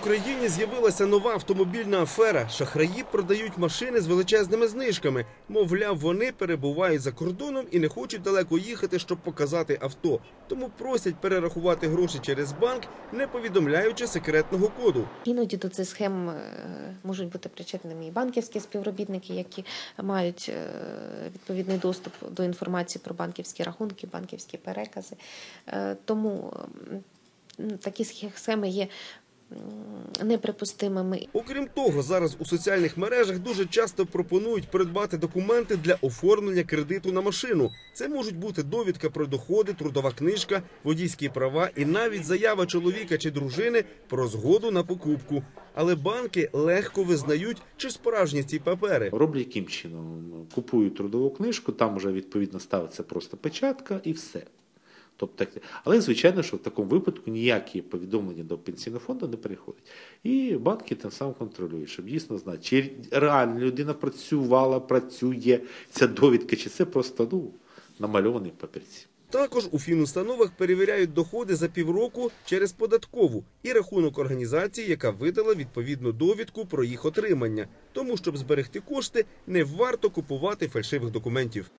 Україні з'явилася нова автомобільна афера. Шахраї продають машини з величезними знижками. Мовляв, вони перебувають за кордоном і не хочуть далеко їхати, щоб показати авто. Тому просять перерахувати гроші через банк, не повідомляючи секретного коду. Іноді до цих схем е, можуть бути причетними і банківські співробітники, які мають е, відповідний доступ до інформації про банківські рахунки, банківські перекази. Е, Тому такі схеми є неприпустимими. Окрім того, зараз у соціальних мережах дуже часто пропонують придбати документи для оформлення кредиту на машину. Це можуть бути довідка про доходи, трудова книжка, водійські права і навіть заява чоловіка чи дружини про згоду на покупку. Але банки легко визнають, чи справжні ці папери. Роблять яким чином? Купують трудову книжку, там вже відповідно ставиться просто печатка і все. Тобто, але звичайно, що в такому випадку ніякі повідомлення до пенсійного фонду не переходять. І банки тим самим контролюють, щоб дійсно знати, чи реально людина працювала, працює ця довідка, чи це просто ну, намальований папірці. Також у фінустановах перевіряють доходи за півроку через податкову і рахунок організації, яка видала відповідну довідку про їх отримання. Тому, щоб зберегти кошти, не варто купувати фальшивих документів.